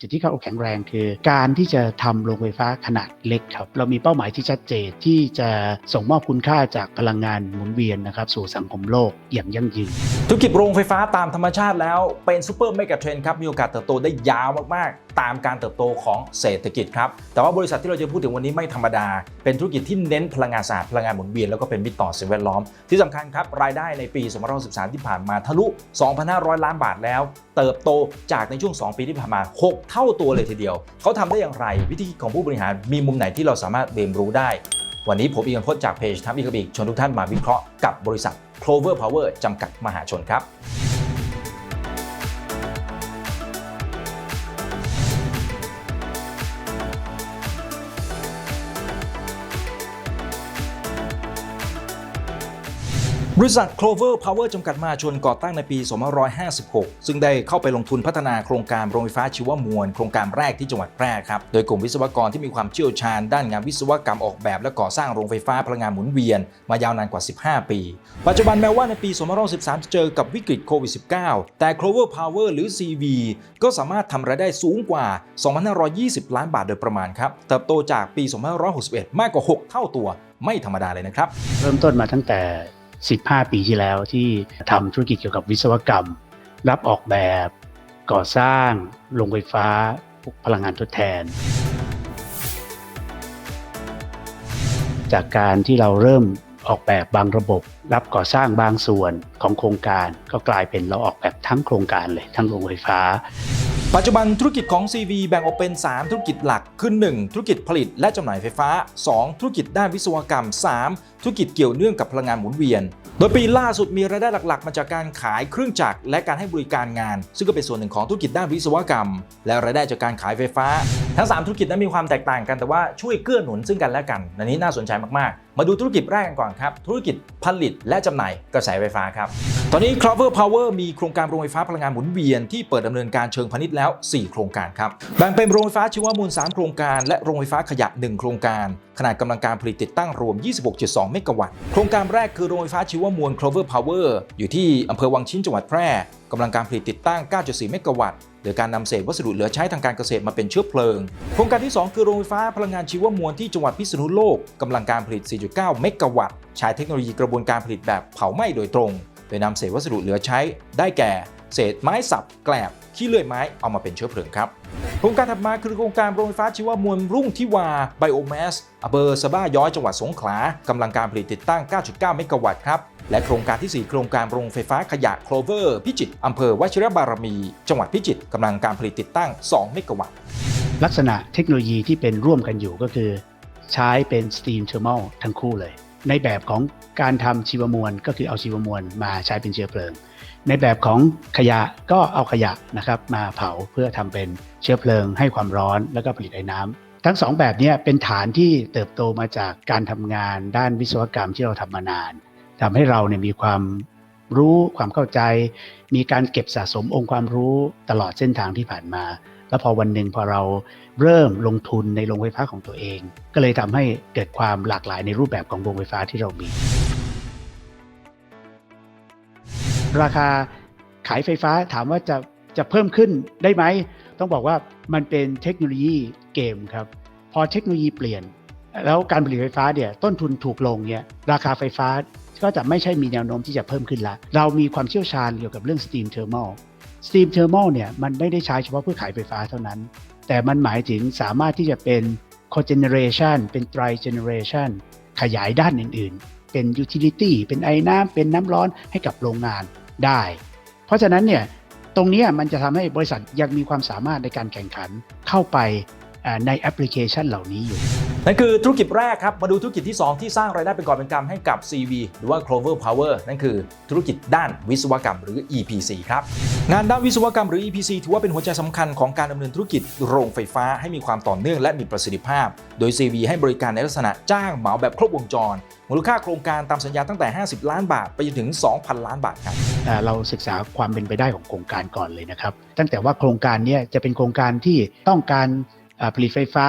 จุดที่เขาแข็งแรงคือ การที่จะทำโรงไฟฟ้าขนาดเล็กครับ เรามีเป้าหมายที่ชัดเจนที่จะส่งมอบคุณค่าจากพลังงานหมุนเวียนนะครับสู่สังคมโลกอย่างยั่งยืน ธุรกิจโรงไฟฟ้าตามธรรมชาติแล้วเป็นซูเปอร์เมกะเทรนครับ มีโอกาสเติบโตได้ยาวมากๆ ตามการเติบโตของเศรษฐกิจครับ แต่ว่าบริษัทที่เราจะพูดถึงวันนี้ไม่ธรรมดา เป็นธุรกิจที่เน้นพลังงานสะอาดพลังงานหมุนเวียนแล้วก็เป็นมิตรต่อสิ่งแวดล้อม ที่สำคัญครับรายได้ในปี2013ที่ผ่านมาทะลุ 2,500 ล้านบาทแล้ว เติบโตจากในช่วง 2 ปีที่ผ่านมา 6 เท่าตัวเลยทีเดียว เขาทำได้อย่างไร วิธีคิดของผู้บริหารมีมุมไหนที่เราสามารถเรียนรู้ได้ วันนี้ผมอีกพจน์จากเพจทับอีกบิกชวนทุกท่านมาวิเคราะห์กับบริษัท Clover Power จำกัดมหาชนครับ บริษัท Clover Power จำกัดมาชนก่อตั้งในปี 2556 ซึ่งได้เข้าไปลงทุนพัฒนาโครงการโรงไฟฟ้าชีวมวล โครงการแรกที่จังหวัดแพร่ครับ โดยกลุ่มวิศวกรที่มีความเชี่ยวชาญ ด้านงานวิศวกรรมออกแบบ และก่อสร้างโรงไฟฟ้าพลังงานหมุนเวียน มายาวนานกว่า 15 ปี ปัจจุบันแม้ว่าในปี2013 จะเจอกับวิกฤตโควิด -19 แต่ Clover Power หรือ CV ก็สามารถทำรายได้สูงกว่า 2,520 ล้านบาทโดยประมาณครับ เติบโตจากปี 2561 มากกว่า 6 เท่าตัว ไม่ธรรมดาเลยนะครับ เริ่มต้นมาตั้งแต่ 15 ปีที่แล้วที่ทำธุรกิจเกี่ยวกับวิศวกรรม รับออกแบบก่อสร้างโรงไฟฟ้าพลังงานทดแทน จากการที่เราเริ่มออกแบบบางระบบ รับก่อสร้างบางส่วนของโครงการ ก็กลายเป็นเราออกแบบทั้งโครงการเลยทั้งโรงไฟฟ้า ปัจจุบันธุรกิจของ CV แบ่งออกเป็น 3 ธุรกิจหลัก คือ 1 ธุรกิจผลิตและจำหน่ายไฟฟ้า 2 ธุรกิจด้านวิศวกรรม 3 ธุรกิจเกี่ยวเนื่องกับพลังงานหมุนเวียน โดยปีล่าสุดมีรายได้หลัก ๆ มาจากการขายเครื่องจักรและการให้บริการงาน ซึ่งก็เป็นส่วนหนึ่งของธุรกิจด้านวิศวกรรม และรายได้จากการขายไฟฟ้า ทั้ง 3 ธุรกิจนั้นมีความแตกต่างกันแต่ว่าช่วยเกื้อหนุนซึ่งกันและกันอันนี้น่าสนใจมากๆ มาดูธุรกิจแรกกันก่อนครับ ธุรกิจผลิตและจำหน่ายกระแสไฟฟ้าครับ ตอนนี้ Clover Power มีโครงการโรงไฟฟ้าพลังงานหมุนเวียนที่เปิดดำเนินการเชิงพาณิชย์แล้ว 4 โครงการครับ แบ่งเป็นโรงไฟฟ้าชีวมวล3 โครงการ และโรงไฟฟ้าขยะ 1 โครงการ ขนาดกำลังการผลิตติดตั้งรวม 26.2 เมกะวัตต์ โครงการแรกคือโรงไฟฟ้าชีวมวล Clover Power อยู่ที่อำเภอวังชิ้นจังหวัดแพร่กำลังการผลิตติดตั้ง 9.4 เมกะวัตต์ โดยการนำเศษวัสดุเหลือใช้ทางการเกษตรมาเป็นเชื้อเพลิง โครงการที่ 2 คือโรงไฟฟ้าพลังงานชีวมวลที่จังหวัดพิษณุโลกกำลังการผลิต 4.9 เมกะวัตต์ใช้เทคโนโลยีกระบวนการผลิตแบบเผาไหม้โดยตรง โดยนำเศษวัสดุเหลือใช้ได้แก่ เศษไม้สับแกลบขี้เลื่อยไม้เอามาเป็นเชื้อเพลิงครับโครงการถัดมาคือโครงการโรงไฟฟ้าชีวมวลรุ่งทิวาไบโอแมสอำเภอสะบ้าย้อยจังหวัดสงขลากำลังการผลิตติดตั้ง 9.9 เมกะวัตต์ครับ และโครงการที่ 4 โครงการโรงไฟฟ้าขยะโคลเวอร์ พิจิตรอำเภอวชิรบารมี จังหวัดพิจิตรกำลังการผลิตติดตั้ง 2 เมกะวัตต์ ลักษณะเทคโนโลยีที่เป็นร่วมกันอยู่ก็คือ ใช้เป็นสตีมเทอร์ม l ทั้งคู่เลย ในแบบของการทำชีวมวลก็คือเอาชีวมวลมาใช้เป็นเชื้อเพลิง ในแบบของขยะก็เอาขยะนะครับมาเผาเพื่อทำเป็นเชื้อเพลิง ให้ความร้อนแล้วก็ผลิตไอ้น้ำทั้งสองแบบนี้เป็นฐานที่เติบโตมาจากการทำงานด้านวิศวกรรมที่เราทำมานาน ทำให้เราเนี่ยมีความรู้ความเข้าใจ มีการเก็บสะสมองค์ความรู้ตลอดเส้นทางที่ผ่านมา แล้วพอวันหนึ่งพอเราเริ่มลงทุนในโรงไฟฟ้าของตัวเอง ก็เลยทำให้เกิดความหลากหลายในรูปแบบของโรงไฟฟ้าที่เรามี ราคาขายไฟฟ้าถามว่าจะจะเพิ่มขึ้นได้ไหม ต้องบอกว่ามันเป็นเทคโนโลยีเกมครับพอเทคโนโลยีเปลี่ยน แล้วการผลิตไฟฟ้าเนี่ยต้นทุนถูกลงเนี่ยราคาไฟฟ้า ก็จะไม่ใช่มีแนวโน้มที่จะเพิ่มขึ้นละ เรามีความเชี่ยวชาญเกี่ยวกับเรื่อง steam thermal steam thermal เนี่ยมันไม่ได้ใช้เฉพาะเพื่อขายไฟฟ้าเท่านั้น แต่มันหมายถึงสามารถที่จะเป็น cogeneration เป็น tri generation ขยายด้านอื่นๆ เป็น utility เป็นไอ้น้ำเป็นน้ำร้อนให้กับโรงงานได้ เพราะฉะนั้นเนี่ยตรงนี้มันจะทำให้บริษัทยังมีความสามารถในการแข่งขันเข้าไป ในแอปพลิเคชันเหล่านี้อยู่ นั่นคือธุรกิจแรกครับ มาดูธุรกิจที่ 2 ที่สร้างรายได้เป็นกอบเป็นกำให้กับ CV หรือว่า Clover Power นั่นคือธุรกิจด้านวิศวกรรมหรือ EPC ครับ งานด้านวิศวกรรมหรือ EPC ถือว่าเป็นหัวใจสำคัญของการดำเนินธุรกิจโรงไฟฟ้าให้มีความต่อเนื่องและมีประสิทธิภาพ โดย CV ให้บริการในลักษณะจ้างเหมาแบบครบวงจร มูลค่าโครงการตามสัญญาตั้งแต่ 50 ล้านบาท ไปจนถึง 2,000 ล้านบาทครับอ่าเราศึกษาความเป็นไปได้ของโครงการก่อนเลยนะครับ ตั้งแต่ว่าโครงการเนี้จะเป็นโครงการที่ต้องการอ่า ผลิตไฟฟ้า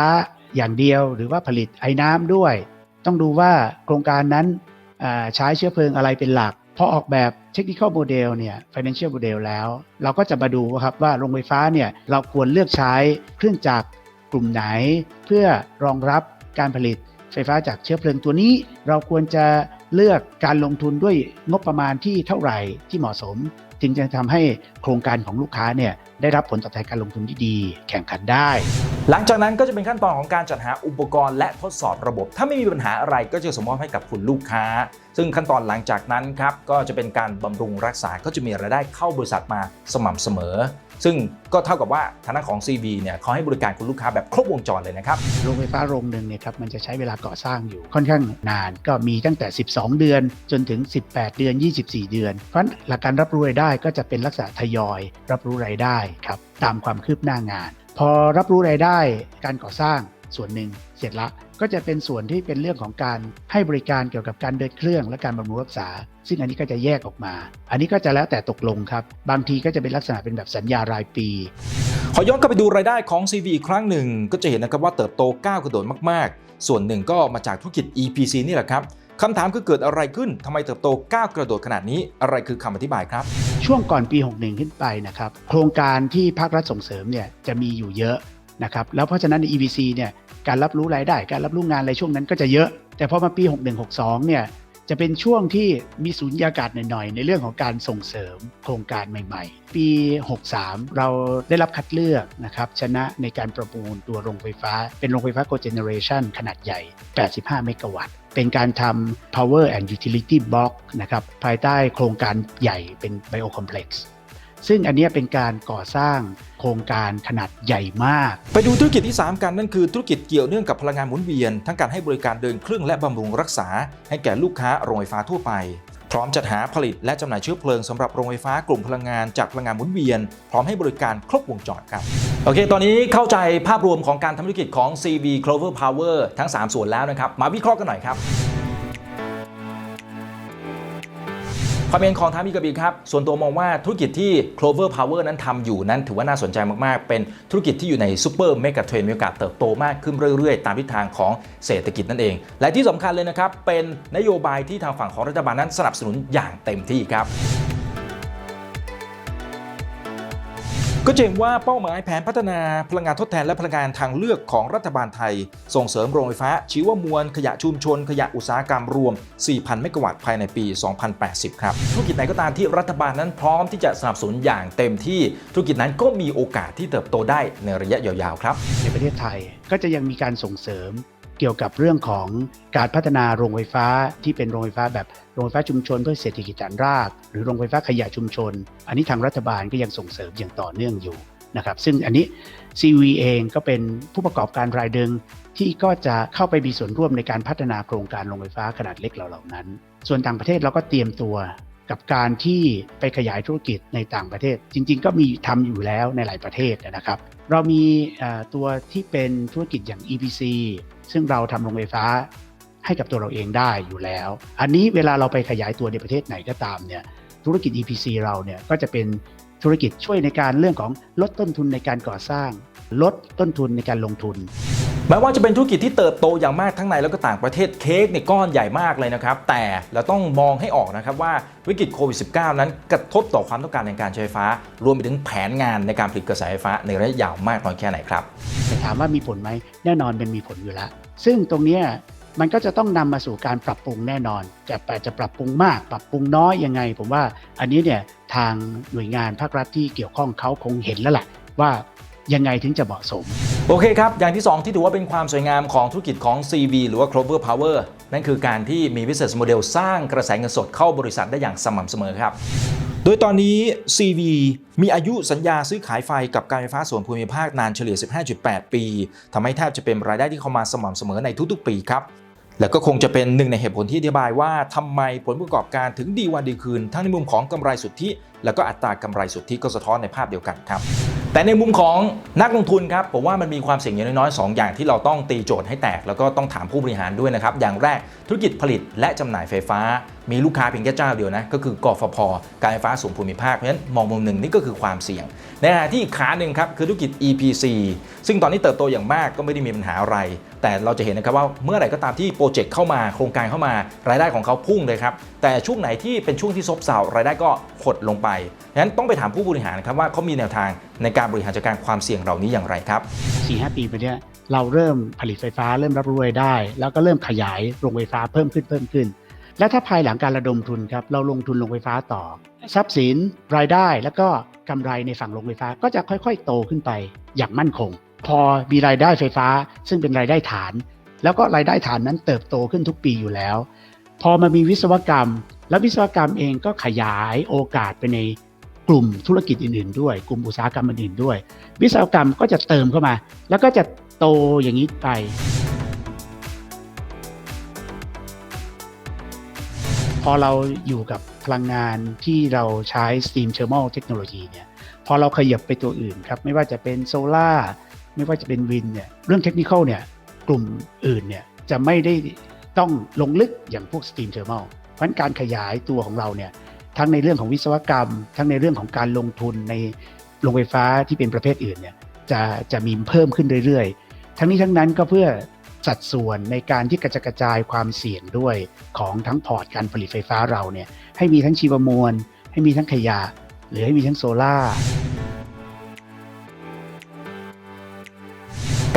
อย่างเดียว หรือว่าผลิตไอ้น้ำด้วย ต้องดูว่าโครงการนั้นใช้เชื้อเพลิงอะไรเป็นหลักพอออกแบบ technical model เนี่ย financial model แล้ว เราก็จะมาดูครับว่าโรงไฟฟ้าเนี่ยเราควรเลือกใช้เครื่องจักรกลุ่มไหน เพื่อรองรับการผลิตไฟฟ้าจากเชื้อเพลิงตัวนี้ เราควรจะ เลือกการลงทุนด้วยงบประมาณที่เท่าไหร่ที่เหมาะสม จึงจะทำให้โครงการของลูกค้าเนี่ยได้รับผลตอบแทนการลงทุนที่ดี แข่งขันได้ หลังจากนั้นก็จะเป็นขั้นตอนของการจัดหาอุปกรณ์และทดสอบระบบ ถ้าไม่มีปัญหาอะไรก็จะส่งมอบให้กับคุณลูกค้า ซึ่งขั้นตอนหลังจากนั้นครับก็จะเป็นการบำรุงรักษาก็จะมีรายได้เข้าบริษัทมาสม่ำเสมอ ซึ่งก็เท่ากับว่าฐานะของ CB เนี่ยเขาให้บริการคุณลูกค้าแบบครบวงจรเลยนะครับ โรงไฟฟ้าโรงหนึ่งเนี่ยครับมันจะใช้เวลาก่อสร้างอยู่ค่อนข้างนาน ก็มีตั้งแต่ 12 เดือนจนถึง 18 เดือน 24 เดือน เพราะฉะนั้นหลักการรับรู้รายได้ก็จะเป็นลักษณะทยอย รับรู้รายได้ครับตามความคืบหน้างาน พอรับรู้รายได้การก่อสร้างส่วนหนึ่ง เสร็จละก็จะเป็นส่วนที่เป็นเรื่องของการให้บริการเกี่ยวกับการเดินเครื่องและการบำรุงรักษา ซึ่งอันนี้ก็จะแยกออกมา อันนี้ก็จะแล้วแต่ตกลงครับ บางทีก็จะเป็นลักษณะเป็นแบบสัญญารายปี ขอย้อนกลับไปดูรายได้ของ CV อีกครั้งหนึ่ง ก็จะเห็นนะครับว่าเติบโตก้าวกระโดดมากๆ ส่วนหนึ่งก็มาจากธุรกิจ EPC นี่แหละครับคำถามคือเกิดอะไรขึ้นทำไมเติบโตก้าวกระโดดขนาดนี้ อะไรคือคำอธิบายครับ ช่วงก่อนปี 61 ขึ้นไปนะครับ โครงการที่ภาครัฐส่งเสริมเนี่ยจะมีอยู่เยอะนะครับ แล้วเพราะฉะนั้นใน EBC เนี่ย การรับรู้รายได้ การรับรู้งานอะไรช่วงนั้นก็จะเยอะ แต่พอมาปี 61-62 เนี่ยจะเป็นช่วงที่มีสูญญากาศหน่อยๆ ในเรื่องของการส่งเสริมโครงการใหม่ๆ ปี 63 เราได้รับคัดเลือกนะครับ ชนะในการประมูลตัวโรงไฟฟ้า เป็นโรงไฟฟ้า cogeneration ขนาดใหญ่ 85 เมกะวัตต์ เป็นการทำ power and utility block นะครับ ภายใต้โครงการใหญ่เป็น biocomplex ซึ่งอันเนี้ยเป็นการก่อสร้างโครงการขนาดใหญ่มาก ไปดูธุรกิจที่ 3 กันนั่นคือธุรกิจเกี่ยวเนื่องกับพลังงานหมุนเวียน ทั้งการให้บริการเดินเครื่องและบำรุงรักษา ให้แก่ลูกค้าโรงไฟฟ้าทั่วไป พร้อมจัดหาผลิตและจำหน่ายเชื้อเพลิงสำหรับโรงไฟฟ้ากลุ่มพลังงานจากพลังงานหมุนเวียน พร้อมให้บริการครบวงจรครับโอเค ตอนนี้เข้าใจภาพรวมของการทำธุรกิจของ CV Clover Power ทั้ง 3 ส่วนแล้วนะครับ มาวิเคราะห์กันหน่อยครับ ความเห็นของทามิกบีครับ ส่วนตัวมองว่าธุรกิจที่ Clover Power นั้นทำอยู่นั้นถือว่าน่าสนใจมากๆ เป็นธุรกิจที่อยู่ในซูเปอร์เมกะเทรนมีโอกาสเติบโตมากขึ้นเรื่อยๆ ตามทิศทางของเศรษฐกิจนั่นเอง และที่สำคัญเลยนะครับ เป็นนโยบายที่ทางฝั่งของรัฐบาลนั้นสนับสนุนอย่างเต็มที่ครับ ก็จะเห็นว่าเป้าหมายแผนพัฒนาพลังงานทดแทนและพลังงานทางเลือกของรัฐบาลไทย ส่งเสริมโรงไฟฟ้า ชีวมวล ขยะชุมชน ขยะอุตสาหกรรมรวม 4,000 เมกะวัตต์ภายในปี 2080 ครับ ธุรกิจไหนก็ตามที่รัฐบาลนั้นพร้อมที่จะสนับสนุนอย่างเต็มที่ธุรกิจนั้นก็มีโอกาสที่เติบโตได้ในระยะยาวๆครับ ในประเทศไทยก็จะยังมีการส่งเสริม เกี่ยวกับเรื่องของการพัฒนาโรงไฟฟ้าที่เป็นโรงไฟฟ้าแบบโรงไฟฟ้าชุมชนเพื่อเศรษฐกิจฐานราก หรือโรงไฟฟ้าขยะชุมชน อันนี้ทางรัฐบาลก็ยังส่งเสริมอย่างต่อเนื่องอยู่นะครับซึ่งอันนี้ CV เองก็เป็นผู้ประกอบการรายเดิงที่ก็จะเข้าไปมีส่วนร่วมในการพัฒนาโครงการโรงไฟฟ้าขนาดเล็กเหล่านั้น ส่วนต่างประเทศเราก็เตรียมตัวกับการที่ไปขยายธุรกิจในต่างประเทศ จริง ๆ ก็มีทำอยู่แล้วในหลายประเทศนะครับ เรามีตัวที่เป็นธุรกิจอย่าง EPC ซึ่งเราทำโรงไฟฟ้าให้กับตัวเราเองได้อยู่แล้ว อันนี้เวลาเราไปขยายตัวในประเทศไหนก็ตามเนี่ยธุรกิจ EPC เราเนี่ยก็จะเป็นธุรกิจช่วยในการเรื่องของลดต้นทุนในการก่อสร้าง ลดต้นทุนในการลงทุน แม้ว่าจะเป็นธุรกิจที่เติบโตอย่างมากทั้งในแล้วก็ต่างประเทศเค้กเนี่ยก้อนใหญ่มากเลยนะครับ แต่เราต้องมองให้ออกนะครับว่าวิกฤตโควิด -19 นั้นกระทบต่อความต้องการในการใช้ไฟฟ้า รวมไปถึงแผนงานในการผลิตกระแสไฟฟ้าในระยะยาวมากน้อยแค่ไหนครับแต่ถามว่ามีผลไหมแน่นอนเป็นมีผลอยู่แล้ว ซึ่งตรงนี้มันก็จะต้องนำมาสู่การปรับปรุงแน่นอนจะแต่จะปรับปรุงมาก ปรับปรุงน้อยยังไง ผมว่าอันนี้เนี่ยทางหน่วยงานภาครัฐที่เกี่ยวข้องเขาคงเห็นแล้วแหละว่ายังไงถึงจะเหมาะสม โอเคครับ อย่างที่ 2 ที่ถือว่าเป็นความสวยงามของธุรกิจของ CV หรือว่า Clover Power นั่นคือการที่มี business model สร้างกระแสเงินสดเข้าบริษัทได้อย่างสม่ำเสมอครับ โดยตอนนี้ CV มีอายุสัญญาซื้อขายไฟกับการไฟฟ้าส่วนภูมิภาคนานเฉลี่ย 15.8 ปีทำให้แทบจะเป็นรายได้ที่เข้ามาสม่ำเสมอในทุกๆ ปีครับและก็คงจะเป็นหนึ่งในเหตุผลที่อธิบายว่าทำไมผลประกอบการถึงดีวันดีคืน ทั้งในมุมของกำไรสุทธิ และก็อัตรากำไรสุทธิก็สะท้อนในภาพเดียวกันครับ แต่ในมุมของนักลงทุนครับผมว่ามันมีความเสี่ยงอย่างน้อยๆ 2 อย่างที่เราต้องตีโจทย์ให้แตก แล้วก็ต้องถามผู้บริหารด้วยนะครับ อย่างแรกธุรกิจผลิตและจำหน่ายไฟฟ้า มีลูกค้าเพียงแค่เจ้าเดียวนะ ก็คือกฟผการไฟฟ้าส่วนภูมิภาคเพราะฉะนั้นมองมุมหนึ่งนี่ก็คือความเสี่ยง ในขณะที่อีกขาหนึ่งครับคือธุรกิจ EPC ซึ่งตอนนี้เติบโตอย่างมากก็ไม่ได้มีปัญหาอะไร แต่เราจะเห็นนะครับว่าเมื่อไหร่ก็ตามที่โปรเจกต์เข้ามาโครงการเข้ามารายได้ของเขาพุ่งเลยครับ แต่ช่วงไหนที่เป็นช่วงที่ซบเซารายได้ก็หดลงไปฉะนั้นต้องไปถามผู้บริหารครับว่าเขามีแนวทางในการบริหารจัดการความเสี่ยงเหล่านี้อย่างไรครับ4 5ปีไปเนี้ยเราเริ่มผลิตไฟฟ้าเริ่มรับรู้รายได้ แล้วก็เริ่มขยายโรงไฟฟ้าเพิ่มขึ้นเพิ่มขึ้น และถ้าภายหลังการระดมทุนครับเราลงทุนโรงไฟฟ้าต่อ ทรัพย์สินรายได้แล้วก็กำไรในฝั่งโรงไฟฟ้าก็จะค่อย ๆ โตขึ้นไปอย่างมั่นคง พอมีรายได้ไฟฟ้า ซึ่งเป็นรายได้ฐาน แล้วก็รายได้ฐานนั้นเติบโตขึ้นทุกปีอยู่แล้ว พอมามีวิศวกรรม แล้ววิศวกรรมเองก็ขยายโอกาสไปในกลุ่มธุรกิจอื่นๆ ด้วย กลุ่มอุตสาหกรรมอื่นๆด้วย วิศวกรรมก็จะเติมเข้ามา แล้วก็จะโตอย่างนี้ไป พอเราอยู่กับพลังงานที่เราใช้ Steam Thermal Technology เนี่ยพอเราขยับไปตัวอื่นครับ ไม่ว่าจะเป็นโซลา่า ไม่ว่าจะเป็นวินเนี่ยเรื่องเทคนิคเนี่ยกลุ่มอื่นเนี่ยจะไม่ได้ต้องลงลึกอย่างพวก Steam Thermal เพราะฉะนั้นการขยายตัวของเราเนี่ยทั้งในเรื่องของวิศวกรรม ทั้งในเรื่องของการลงทุนในโรงไฟฟ้าที่เป็นประเภทอื่นเนี่ยจะจะมีเพิ่มขึ้นเรื่อยๆ ทั้งนี้ทั้งนั้นก็เพื่อสัดส่วนในการที่กระจกระจายความเสี่ยงด้วยของทั้งพอร์ตการผลิตไฟฟ้าเราเนี่ยให้มีทั้งชีวมวล ให้มีทั้งขยะ หรือให้มีทั้งโซลา่า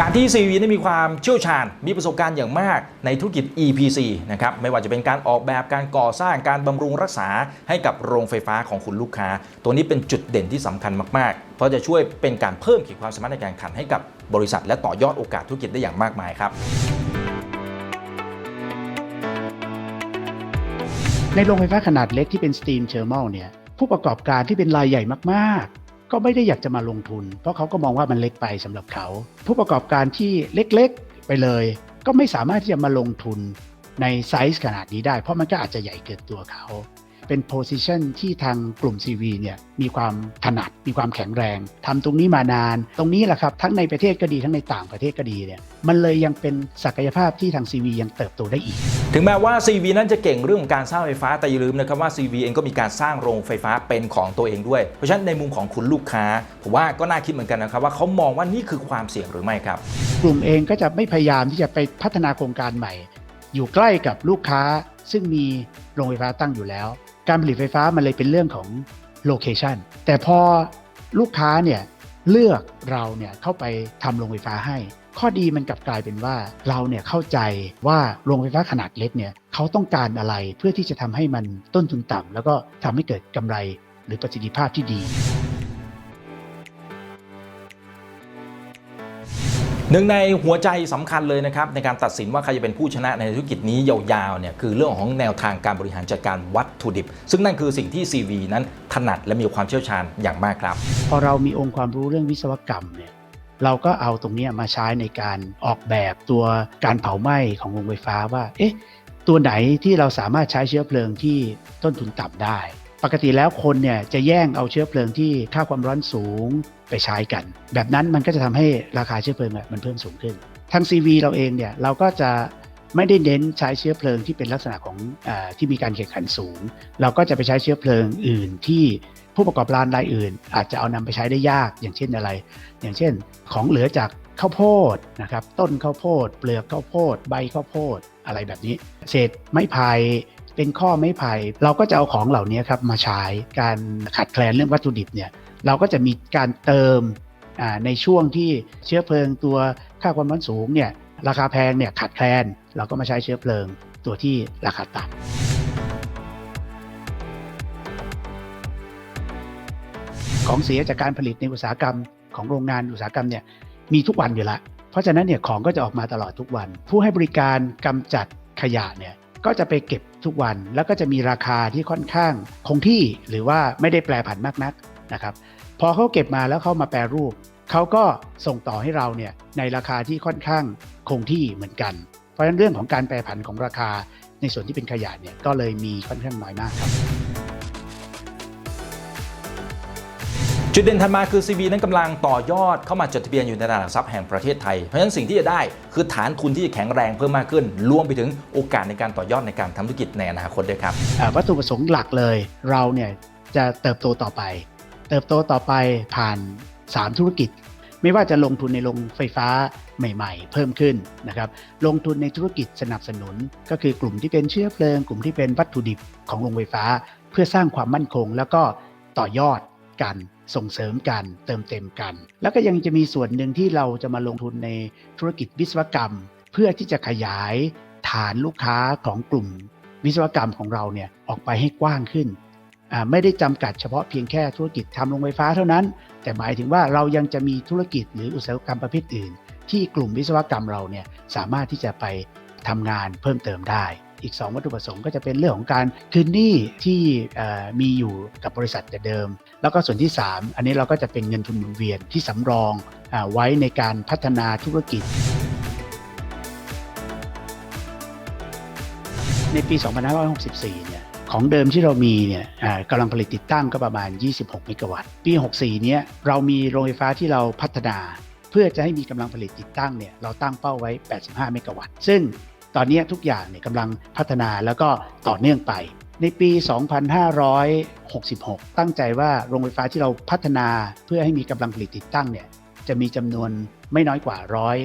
การที่ CV ได้มีความเชี่ยวชาญ มีประสบการณ์อย่างมากในธุรกิจ EPC นะครับ ไม่ว่าจะเป็นการออกแบบการก่อสร้างการบำรุงรักษาให้กับโรงไฟฟ้าของคุณลูกค้า ตัวนี้เป็นจุดเด่นที่สำคัญมาก ๆ เพราะจะช่วยเป็นการเพิ่มขีดความสามารถในการแข่งขันให้กับบริษัท และต่อยอดโอกาสธุรกิจได้อย่างมากมายครับ ในโรงไฟฟ้าขนาดเล็กที่เป็น Steam Thermal เนี่ยผู้ประกอบการที่เป็นรายใหญ่มากๆ ก็ไม่ได้อยากจะมาลงทุน เพราะเขาก็มองว่ามันเล็กไปสำหรับเขา ผู้ประกอบการที่เล็กๆไปเลย ก็ไม่สามารถที่จะมาลงทุนในไซส์ขนาดนี้ได้ เพราะมันก็อาจจะใหญ่เกินตัวเขา เป็นโพ i ิชันที่ทางกลุ่ม CV เนี่ยมีความถนัดมีความแข็งแรงทำตรงนี้มานาน ตรงนี้แหละครับ ทั้งในประเทศก็ดีทั้งในต่างประเทศก็ดีเนี่ยมันเลยยังเป็นศักยภาพที่ทาง CV ยังเติบโตได้อีก ถึงแม้ว่า CV นั้นจะเก่งเรื่องของการสร้างไฟฟ้าแต่อย่าลืมนะครับว่า CV เองก็มีการสร้างโรงไฟฟ้าเป็นของตัวเองด้วย เพราะฉะนั้นในมุมของคุณลูกค้าผมว่าก็น่าคิดเหมือนกันนะครับว่าเขามองว่านี่คือความเสี่ยงหรือไม่ครับ กลุ่มเองก็จะไม่พยายามที่จะไปพัฒนาโครงการใหม่ อยู่ใกล้กับลูกค้าซึ่งมีโรงไฟฟ้าตั้งอยู่แล้ว การผลิตไฟฟ้ามันเลยเป็นเรื่องของโลเคชันแต่พอลูกค้าเนี่ยเลือกเราเนี่ยเข้าไปทำโรงไฟฟ้าให้ ข้อดีมันกลับกลายเป็นว่าเราเนี่ยเข้าใจว่าโรงไฟฟ้าขนาดเล็กเนี่ยเขาต้องการอะไรเพื่อที่จะทำให้มันต้นทุนต่ำแล้วก็ทำให้เกิดกำไรหรือประสิทธิภาพที่ดี หนึ่งในหัวใจสำคัญเลยนะครับในการตัดสินว่าใครจะเป็นผู้ชนะในธุรกิจนี้ยาวๆเนี่ยคือเรื่องของแนวทางการบริหารจัดการวัตถุดิบ ซึ่งนั่นคือสิ่งที่ CV นั้นถนัดและมีความเชี่ยวชาญอย่างมากครับ พอเรามีองค์ความรู้เรื่องวิศวกรรมเนี่ยเราก็เอาตรงนี้มาใช้ในการออกแบบตัวการเผาไหม้ของโรงไฟฟ้าว่า เอ๊ะ ตัวไหนที่เราสามารถใช้เชื้อเพลิงที่ต้นทุนต่ำได้ ปกติแล้วคนเนี่ยจะแย่งเอาเชื้อเพลิงที่ค่าความร้อนสูง ไปใช้กัน แบบนั้นมันก็จะทำให้ราคาเชื้อเพลิงมันเพิ่มสูงขึ้น ทาง CV เราเองเนี่ยเราก็จะไม่ได้เน้นใช้เชื้อเพลิงที่เป็นลักษณะของอที่มีการแข่งขันสูง เราก็จะไปใช้เชื้อเพลิงอื่นที่ผู้ประกอบการรายอื่น อาจจะเอานำไปใช้ได้ยากอย่างเช่นอะไร อย่างเช่น ของเหลือจากข้าวโพดนะครับต้นข้าวโพด เปลือกข้าวโพด ใบข้าวโพดอะไรแบบนี้ เศษไม้ไผ่เป็นข้อไม้ไผ่เราก็จะเอาของเหล่านี้ครับมาใช้การขาดแคลนเรื่องวัตถุดิบเนี่ย เราก็จะมีการเติมในช่วงที่เชื้อเพลิงตัวค่าความร้อนสูงเนี่ยราคาแพงเนี่ยขาดแคลน เราก็มาใช้เชื้อเพลิงตัวที่ราคาต่ำของเสียจากการผลิตในอุตสาหกรรมของโรงงานอุตสาหกรรมเนี่ยมีทุกวันอยู่ล้วเพราะฉะนั้นเนี่ยของก็จะออกมาตลอดทุกวัน ผู้ให้บริการกำจัดขยะเนี่ยก็จะไปเก็บทุกวัน แล้วก็จะมีราคาที่ค่อนข้างคงที่หรือว่าไม่ได้แปรผันมากนัก นะครับพอเขาเก็บมาแล้วเขามาแปรรูป เขาก็ส่งต่อให้เราเนี่ยในราคาที่ค่อนข้างคงที่เหมือนกัน เพราะฉะนั้นเรื่องของการแปรผันของราคาในส่วนที่เป็นขยะเนี่ยก็เลยมีค่อนข้างน้อยมากครับจจุดเด่นถัดมาคือ CB นั้นกำลังต่อยอดเข้ามาจดทะเบียนอยู่ในตลาดหลักทรัพย์แห่งประเทศไทย เพราะฉะนั้นสิ่งที่จะได้คือฐานทุนที่จะแข็งแรงเพิ่มมากขึ้น รวมไปถึงโอกาสในการต่อยอดในการทำธุรกิจในอนาคตด้วยครับอ่าวัตถุประสงค์หลักเลยเราเนี่ยจะเติบโตต่อไป เติบโตต่อไปผ่าน 3 ธุรกิจ ไม่ว่าจะลงทุนในโรงไฟฟ้าใหม่ๆ เพิ่มขึ้นนะครับลงทุนในธุรกิจสนับสนุน ก็คือกลุ่มที่เป็นเชื้อเพลิง กลุ่มที่เป็นวัตถุดิบของโรงไฟฟ้า เพื่อสร้างความมั่นคง แล้วก็ต่อยอดกันส่งเสริมกันเติมเต็มกัน แล้วก็ยังจะมีส่วนหนึ่งที่เราจะมาลงทุนในธุรกิจวิศวกรรม เพื่อที่จะขยายฐานลูกค้าของกลุ่มวิศวกรรมของเราเนี่ยออกไปให้กว้างขึ้น ไม่ได้จำกัดเฉพาะเพียงแค่ธุรกิจทำโรงไฟฟ้าเท่านั้น แต่หมายถึงว่าเรายังจะมีธุรกิจหรืออุตสาหกรรมประเภทอื่น ที่กลุ่มวิศวกรรมเราเนี่ยสามารถที่จะไปทำงานเพิ่มเติมได้อีก 2 วัตถุประสงค์ก็จะเป็นเรื่องของการคืนหนี้ที่มีอยู่กับบริษัทแต่เดิม แล้วก็ส่วนที่ 3 อันนี้เราก็จะเป็นเงินทุนหมุนเวียนที่สำรองอไว้ในการพัฒนาธุรกิจ ในปี 2564เนี่ย ของเดิมที่เรามีเนี่ยกำลังผลิตติดตั้งก็ประมาณ 26 เมกะวัตต์ ปี 64 เนี้ยเรามีโรงไฟฟ้าที่เราพัฒนา เพื่อจะให้มีกำลังผลิตติดตั้งเนี่ยเราตั้งเป้าไว้ 85 เมกะวัตต์ ซึ่งตอนนี้ทุกอย่างเนี่ยกำลังพัฒนาแล้วก็ต่อเนื่องไป ในปี 2566 ตั้งใจว่าโรงไฟฟ้าที่เราพัฒนาเพื่อให้มีกำลังผลิตติดตั้งเนี่ยจะมีจำนวนไม่น้อยกว่า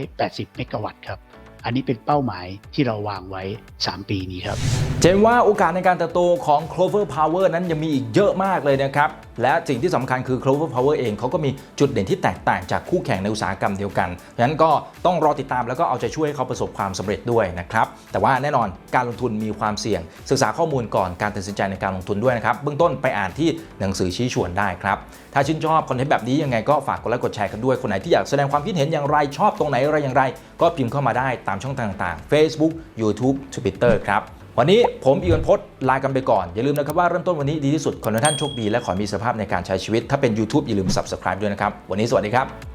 180 เมกะวัตต์ครับ อันนี้เป็นเป้าหมายที่เราวางไว้ 3 ปีนี้ครับ เจนว่าโอกาสในการเติบโตของ Clover Power นั้นยังมีอีกเยอะมากเลยนะครับและสิ่งที่สำคัญคือ Clover Power เองเขาก็มีจุดเด่นที่แตกต่างจากคู่แข่งในอุตสาหกรรมเดียวกันฉะนั้นก็ต้องรอติดตามแล้วก็เอาใจช่วยให้เขาประสบความสำเร็จด้วยนะครับ แต่ว่าแน่นอนการลงทุนมีความเสี่ยง ศึกษาข้อมูลก่อนการตัดสินใจในการลงทุนด้วยนะครับ เบื้องต้นไปอ่านที่หนังสือชี้ชวนได้ครับ ถ้าชื่นชอบคอนเทนต์แบบนี้ยังไงก็ฝากกดไลค์กดแชร์กันด้วย คนไหนที่อยากแสดงความคิดเห็นอย่างไรชอบตรงไหนอะไรอย่างไร ก็พิมพ์เข้ามาได้ตามช่องทางต่างๆ Facebook YouTube Twitter ครับ วันนี้ผมอีกอนพศลากันไปก่อน อย่าลืมนะครับว่าเริ่มต้นวันนี้ดีที่สุดขอให้ท่านโชคดีและขอมีสภาพในการใช้ชีวิต ถ้าเป็น YouTube อย่าลืม Subscribe ด้วยนะครับ วันนี้สวัสดีครับ